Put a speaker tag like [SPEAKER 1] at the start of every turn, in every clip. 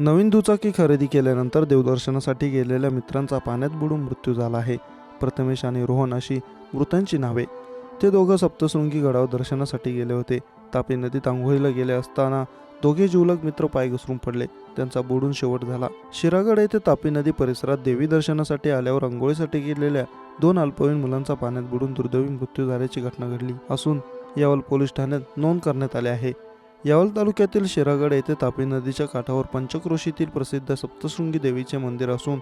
[SPEAKER 1] नवीन दुचाकी खरेदी केल्यानंतर देवदर्शनासाठी गेलेल्या मित्रांचा पाण्यात बुडून मृत्यू झाला आहे. प्रथमेश आणि रोहन अशी मृतांची नावे. ते दोघं सप्तशृंगी गडावर दर्शनासाठी गेले होते. तापी नदीत आंघोळीला गेले असताना दोघे जीवलग मित्र पाय घसरून पडले. त्यांचा बुडून शेवट झाला. शिरागड येथे तापी नदी परिसरात देवी दर्शनासाठी आल्यावर आंघोळीसाठी गेलेल्या दोन अल्पवयीन मुलांचा पाण्यात बुडून दुर्दैवी मृत्यू झाल्याची घटना घडली असून यावर पोलीस ठाण्यात नोंद करण्यात आले आहे. यावल तालुक्यातील शिरागड येथे तापी नदीच्या काठावर पंचक्रोशीतील प्रसिद्ध सप्तशृंगी देवीचे मंदिर असून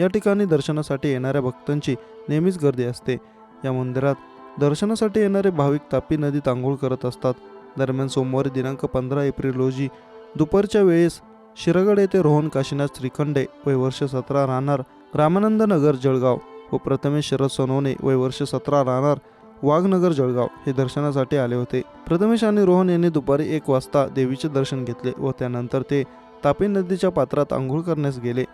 [SPEAKER 1] या ठिकाणी दर्शनासाठी येणाऱ्या भक्तांची नेहमीच गर्दी असते. या मंदिरात दर्शनासाठी येणारे भाविक तापी नदीत आंघोळ करत असतात. दरम्यान सोमवारी दिनांक पंधरा एप्रिल रोजी दुपारच्या वेळेस शिरगड येथे रोहन काशीनाथ श्रीखंडे वय वर्ष सतरा राहणार रामानंद नगर जळगाव व प्रथमेश शरद सोनवणे वय वर्ष सतरा राहणार वाघनगर जळगाव हे दर्शनासाठी आले होते. प्रथमेश आणि रोहन यांनी दुपारी एक वाजता देवीचे दर्शन घेतले व त्यानंतर ते तापी नदीच्या पात्रात आंघोळ करण्यास गेले.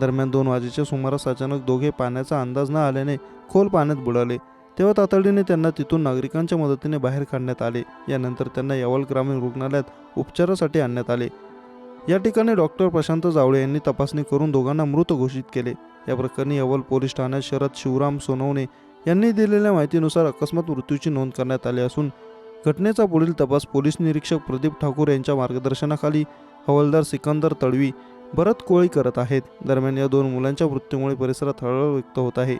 [SPEAKER 1] दरम्यान दोन वाजेच्या सुमारास अचानक दोघे पाण्याचा अंदाज न आल्याने खोल पाण्यात बुडाले. तेव्हा तातडीने त्यांना तिथून नागरिकांच्या मदतीने बाहेर काढण्यात आले. यानंतर त्यांना यावल ग्रामीण रुग्णालयात उपचारासाठी आणण्यात आले. या ठिकाणी डॉक्टर प्रशांत जावळे यांनी तपासणी करून दोघांना मृत घोषित केले. या प्रकरणी यवल पोलीस ठाण्यात शरद शिवराम सोनवणे यांनी दिलेल्या माहितीनुसार अकस्मात मृत्यूची नोंद करण्यात आली असून घटनेचा पुढील तपास पोलीस निरीक्षक प्रदीप ठाकूर यांच्या मार्गदर्शनाखाली हवालदार सिकंदर तडवी भरत कोळी करत आहेत. दरम्यान या दोन मुलांच्या मृत्यूमुळे परिसरात हळहळ व्यक्त होत आहे.